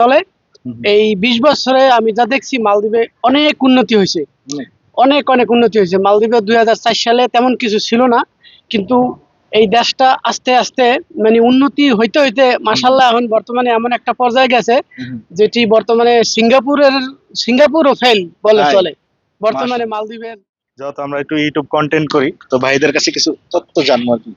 চলে এই বিশ বছরে আমি যা দেখছি মালদ্বীপে অনেক উন্নতি হয়েছে। অনেক। অনেক উন্নতি হয়েছে। মালদ্বীপে দুই সালে তেমন কিছু ছিল না কিন্তু এই দেশটা আস্তে আস্তে মানে উন্নতি হইতে হইতে মাসাল্লাহ এখন বর্তমানে এমন একটা পর্যায়ে গেছে যেটি বর্তমানে সিঙ্গাপুরের সিঙ্গাপুরও ফেল বলে চলে। বর্তমানে মালদ্বীপের যেহেতু আমরা একটু ইউটিউব কন্টেন্ট করি তো ভাইদের কাছে কিছু তথ্য জানব আর কি।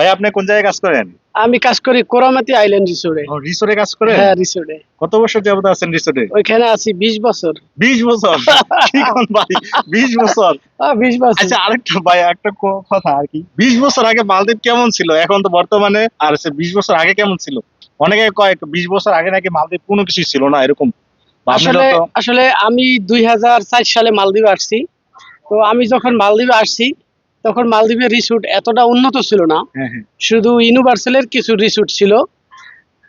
ভাই আপনি কোন জায়গায় কাজ করেন? আমি কাজ করি কোরামাতি আইল্যান্ড রিসোর্টে। রিসোর্টে কাজ করেন? হ্যাঁ রিসোর্টে। কত বছর যাবত আছেন রিসোর্টে? ওইখানে আছি বিশ বছর। বিশ বছর? কি কোন ভাই বিশ বছর? আহ, বিশ বছর। আচ্ছা আরেকটা ভাই একটা কথা আর কি। বিশ বছর আগে মালদ্বীপ কেমন ছিল? এখন তো বর্তমানে আর সে বিশ বছর আগে কেমন ছিল? অনেকে কয় বিশ বছর আগে নাকি মালদ্বীপ কোনো কিছু ছিল না এরকম। আসলে আসলে আমি দুই হাজার চার সালে মালদ্বীপে আসছি। তো আমি যখন মালদ্বীপে আসছি তখন মালদ্বীপের রিসোর্ট এতটা উন্নত ছিল না। হ্যাঁ হ্যাঁ। শুধু ইউনিভার্সালের কিছু রিসোর্ট ছিল।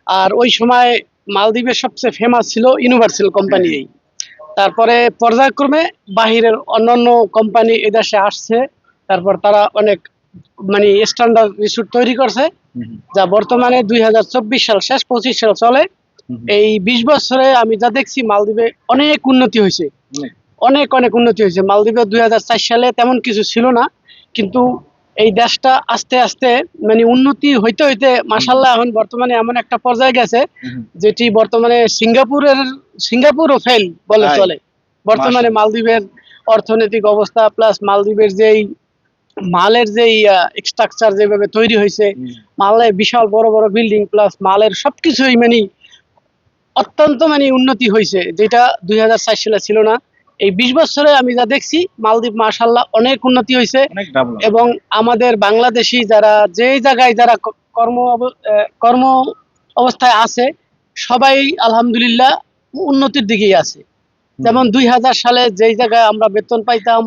আর ওই সময় মালদ্বীপের সবচেয়ে ফেমাস ছিল ইউনিভার্সাল কোম্পানি তারপরে পর্যায়ক্রমে বাহিরের অন্যান্য কোম্পানি এদেশে আসছে। তারপর তারা অনেক মানে স্ট্যান্ডার্ড রিসোর্ট তৈরি করছে। যা বর্তমানে দুই হাজার চব্বিশ সাল শেষ পঁচিশ সাল চলে। এই বিশ বছরে আমি যা দেখছি মালদ্বীপে অনেক উন্নতি হয়েছে। অনেক। অনেক অনেক উন্নতি হয়েছে। মালদ্বীপে দুই হাজার চার সালে তেমন কিছু ছিল না। কিন্তু এই দেশটা আস্তে আস্তে মানে উন্নতি হইতে হইতে মাসাল্লাহ এখন বর্তমানে এমন একটা পর্যায়ে গেছে যেটি বর্তমানে সিঙ্গাপুরের সিঙ্গাপুরও ফেল বলে চলে। বর্তমানে মালদ্বীপের অর্থনৈতিক অবস্থা প্লাস মালদ্বীপের যেই মালের যেই স্ট্রাকচার যেভাবে তৈরি হয়েছে। মালে বিশাল বড় বড় বিল্ডিং প্লাস মালের সবকিছুই মানে অত্যন্ত মানে উন্নতি হয়েছে যেটা দুই সালে ছিল না। এই বিশ বছরে আমি যা দেখছি মালদ্বীপ মার্শাল্লাহ অনেক উন্নতি হয়েছে এবং আমাদের বাংলাদেশি যারা যে জায়গায় যারা কর্ম কর্ম অবস্থায় আছে সবাই আলহামদুলিল্লাহ উন্নতির দিকেই আছে। যেমন দুই হাজার সালে যেই জায়গায় আমরা বেতন পাইতাম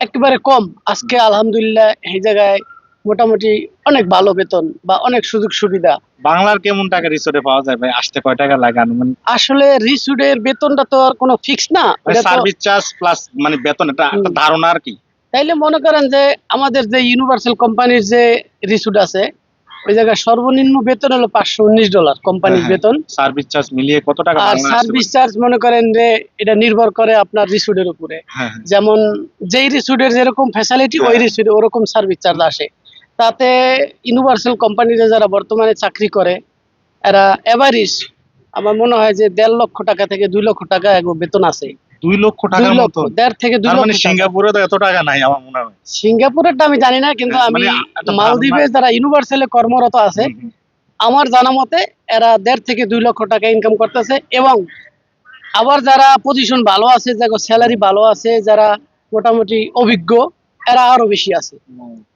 একেবারে কম। আজকে আলহামদুলিল্লাহ এই জায়গায় মোটামুটি অনেক ভালো বেতন বা অনেক সুযোগ সুবিধা। বাংলার কেমন টাকা রিসোর্টে পাওয়া যায় ভাই? আসতে কয় টাকা লাগে আনুমানিক? আসলে রিসুডের বেতনটা তো আর কোনো ফিক্স না। সার্ভিস চার্জ প্লাস মানে বেতন এটা একটা ধারণা আর কি। তাইলে মনে করেন যে আমাদের যে ইউনিভার্সাল কোম্পানির যে রিসুড আছে ওই জায়গায় সর্বনিম্ন বেতন হলো পাঁচশো উনিশ ডলার কোম্পানির হ্যাঁ, বেতন। সার্ভিস চার্জ মিলিয়ে কত টাকা আর সার্ভিস চার্জ মনে করেন যে এটা নির্ভর করে আপনার রিসুডের উপরে। হ্যাঁ হ্যাঁ। যেমন যেই রিসুডের যেরকম ফ্যাসিলিটি ওই হ্যাঁ। রিসুডে ওরকম সার্ভিস চার্জ আসে। তাতে ইউনিভার্সাল কোম্পানিতে যারা বর্তমানে চাকরি করে এরা এভারেজ আমার মনে হয় যে দেড় লক্ষ টাকা থেকে দুই লক্ষ টাকা বেতন আছে। দুই লক্ষ টাকার মতো? দেড় থেকে দুই লক্ষ মানে সিঙ্গাপুরে তো এত টাকা নাই আমার মনে হয়। সিঙ্গাপুরেরটা আমি জানি না কিন্তু আমি মানে মালদ্বীপে যারা ইউনিভার্সালে কর্মরত আছে। আমার জানা মতে এরা দেড় থেকে দুই লক্ষ টাকা ইনকাম করতেছে এবং আবার যারা পজিশন ভালো আছে যারা স্যালারি ভালো আছে যারা মোটামুটি অভিজ্ঞ এরা আরও বেশি আছে।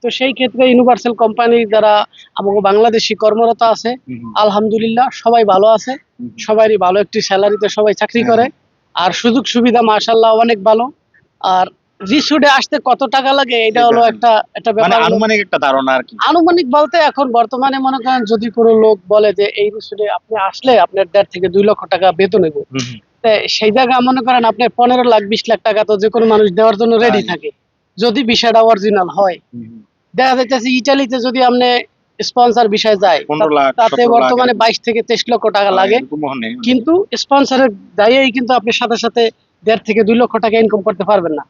তো সেই ক্ষেত্রে ইউনিভার্সাল কোম্পানি যারা আমাকে বাংলাদেশি কর্মরত আছে। হুম, হুম। আলহামদুলিল্লাহ সবাই ভালো আছে। সবারই ভালো একটি স্যালারিতে সবাই চাকরি হ্যাঁ, করে। আর সুযোগ সুবিধা মাশাল্লাহ অনেক ভালো। আর রিসুডে আসতে কত টাকা লাগে এটা হলো একটা একটা মানে ব্যাপার আনুমানিক একটা ধারণা আর কি। আনুমানিক বলতে এখন বর্তমানে মনে করেন যদি কোনো লোক বলে যে এই রিসুডে আপনি আসলে আপনার দেড় থেকে দুই লক্ষ টাকা বেতন নেব। সেই জায়গায় মনে করেন আপনার পনেরো লাখ বিশ লাখ টাকা তো যে কোনো মানুষ দেওয়ার জন্য রেডি হ্যাঁ। থাকে। যদি বিষয়টা অরিজিনাল হয়। দেখা যাইতেছে ইটালিতে যদি আপনি স্পন্সর বিষয় যায় তাতে বর্তমানে বাইশ থেকে তেইশ লক্ষ টাকা লাগে। কিন্তু স্পন্সরের দায়েই কিন্তু আপনি সাথে সাথে দেড় থেকে দুই লক্ষ টাকা ইনকাম করতে পারবেন না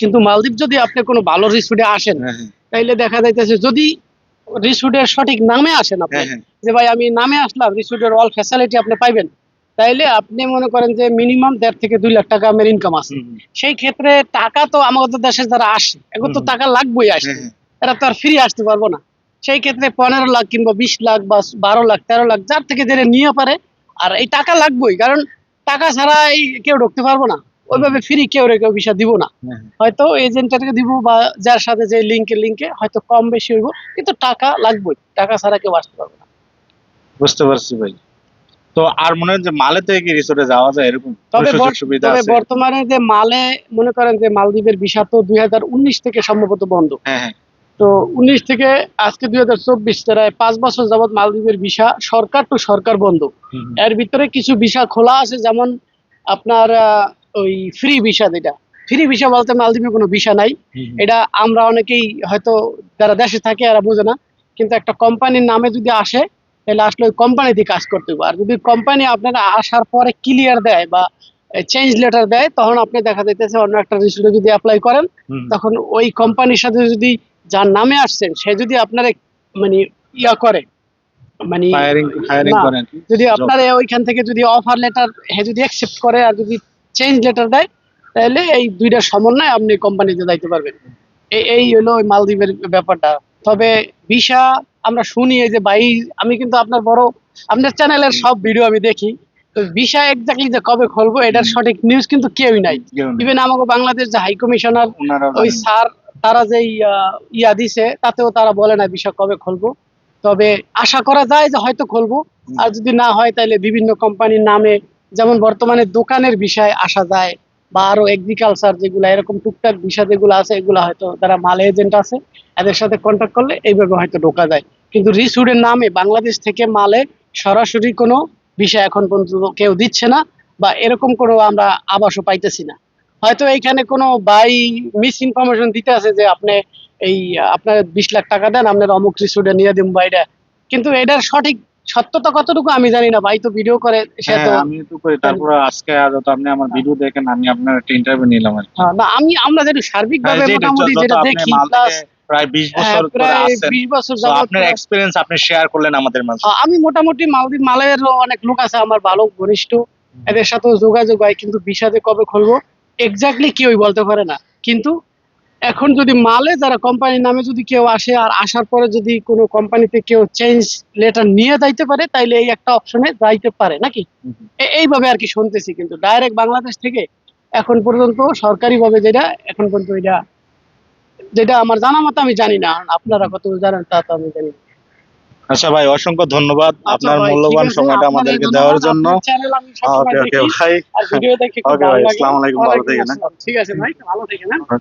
কিন্তু মালদ্বীপ যদি আপনি কোনো ভালো রিসুডে আসেন হ্যাঁ, হ্যাঁ, তাইলে দেখা যাইতেছে যদি রিসুডের সঠিক নামে আসেন আপনি হ্যাঁ। যে ভাই আমি নামে আসলাম রিসুডের অল ফ্যাসিলিটি আপনি পাইবেন তাইলে আপনি মনে করেন যে মিনিমাম দেড় থেকে দুই লাখ টাকা আমার ইনকাম আছে। সেই ক্ষেত্রে টাকা তো আমাদের দেশে যারা আসে এখন তো টাকা লাগবেই আসে। হ্যাঁ, হ্যাঁ। এরা তো আর ফ্রি আসতে পারব না। সেই ক্ষেত্রে পনেরো লাখ কিংবা বিশ লাখ বা বারো লাখ তেরো লাখ যার থেকে জেনে নিয়ে পারে আর এই টাকা লাগবেই। কারণ টাকা ছাড়া এই কেউ ঢুকতে পারব না। ওইভাবে ফ্রি কেউ রে কেউ বিষয় দিব না। হ্যাঁ, হয়তো এজেন্টকে দিব বা যার সাথে যে লিঙ্কে লিঙ্কে হয়তো কম বেশি হইব। কিন্তু টাকা লাগবেই। টাকা ছাড়া কেউ আসতে পারবে না। বুঝতে পারছি ভাই। তো আর মনে হয় যে মালে থেকে কি রিসোর্টে যাওয়া যায় এরকম তবে সুবিধা আছে। বর্তমানে যে মালে মনে করেন যে মালদ্বীপের ভিসা তো দুই থেকে সম্ভবত বন্ধ। হ্যাঁ হ্যাঁ। তো উনিশ থেকে আজকে দুই হাজার চব্বিশ প্রায় পাঁচ বছর যাবত মালদ্বীপের ভিসা সরকার টু সরকার বন্ধ। এর ভিতরে কিছু ভিসা খোলা আছে যেমন আপনার ওই ফ্রি ভিসা যেটা। ফ্রি ভিসা বলতে মালদ্বীপে কোনো ভিসা নাই। এটা আমরা অনেকেই হয়তো যারা দেশে থাকে এরা বোঝে না। কিন্তু একটা কোম্পানির নামে যদি আসে তাহলে আসলে ওই কোম্পানিতে কাজ করতে হবে আর যদি কোম্পানি আপনারা আসার পরে ক্লিয়ার দেয় বা চেঞ্জ লেটার দেয় তখন আপনি দেখা যাইতেছে অন্য একটা রেজিস্ট্রি যদি অ্যাপ্লাই করেন তখন ওই কোম্পানির সাথে যদি যার নামে আসছেন সে যদি আপনার মানে ইয়া করে মানে যদি আপনার ওইখান থেকে যদি অফার লেটার হে যদি অ্যাকসেপ্ট করে আর যদি চেঞ্জ লেটার দেয় তাহলে এই দুইটা সমন্বয় আপনি কোম্পানিতে যাইতে পারবেন। এই এই হলো মালদ্বীপের ব্যাপারটা। তবে ভিসা আমরা শুনি যে ভাই আমি কিন্তু আপনার বড় আপনার চ্যানেলের সব ভিডিও আমি দেখি। তো ভিসা এক্স্যাক্টলি যে কবে খুলবো এটার সঠিক নিউজ কিন্তু কেউই নাই। ইভেন আমাকে বাংলাদেশ যে হাই কমিশনার ওই স্যার তারা যে ইয়া দিছে তাতেও তারা বলে না বিষয় কবে খুলবো। তবে আশা করা যায় যে হয়তো খুলবো। আর যদি না হয় তাহলে বিভিন্ন কোম্পানির নামে যেমন বর্তমানে দোকানের বিষয় আসা যায় বা আরও এগ্রিকালচার যেগুলো, এরকম টুকটাক বিষয় যেগুলো আছে, এগুলো হয়তো যারা মাল এজেন্ট আছে, এদের সাথে কন্ট্যাক্ট করলে এইভাবে হয়তো ঢোকা যায়। কিন্তু রিসুডের নামে বাংলাদেশ থেকে মালে সরাসরি কোনো বিষয় এখন পর্যন্ত কেউ দিচ্ছে না বা এরকম কোনো আমরা আবাসও পাইতেছি না। হয়তো এইখানে কোনো বাই মিস ইনফরমেশন দিতে আছে যে আপনি এই, আপনার বিশ লাখ টাকা দেন, আপনার অমুক রিসুডে নিয়ে দিন বা এটা। কিন্তু এটার সঠিক সত্যতা কতটুকু আমি জানি না ভাই তো ভিডিও করে হ্যাঁ, আমি তো করি। তারপর আজকে আর তো আপনি আমার ভিডিও দেখেন আমি আপনার একটা ইন্টারভিউ নিলাম আর হ্যাঁ, না আমি আমরা যেটা সার্বিক ভাবে হ্যাঁ, মোটামুটি যেটা দেখি প্লাস প্রায় বিশ বছর ধরে আছেন বিশ বছর আপনার এক্সপিরিয়েন্স আপনি শেয়ার করলেন আমাদের মাঝে। আমি মোটামুটি মালদ্বীপ মালয়ের অনেক লোক আছে আমার ভালো ঘনিষ্ঠ। এদের সাথেও যোগাযোগ হয় কিন্তু বিষাদে কবে খুলবো? এক্স্যাক্টলি কেউই বলতে পারে না। কিন্তু এখন যদি মালে যারা কোম্পানির নামে যদি কেউ আসে আর আসার পরে যদি কোনো কোম্পানিতে কেউ চেঞ্জ লেটার নিয়ে যাইতে পারে তাইলে এই একটা অপশনে যাইতে পারে নাকি? এইভাবে আর কি শুনতেছি কিন্তু। ডাইরেক্ট বাংলাদেশ থেকে এখন পর্যন্ত সরকারি ভাবে যেটা এখন পর্যন্ত এটা যেটা আমার জানা মতো আমি জানি না। আপনারা কত জানেন তা তো আমি জানি না। আচ্ছা ভাই অসংখ্য ধন্যবাদ আচ্ছা আপনার মূল্যবান সময়টা আমাদেরকে দেওয়ার জন্য। ওকে ওকে ভাই। ভালো ভাই, আসসালামু আলাইকুম, ভালো থেকেন, হ্যাঁ। ঠিক আছে ভাই ভালো থেকেন হ্যাঁ।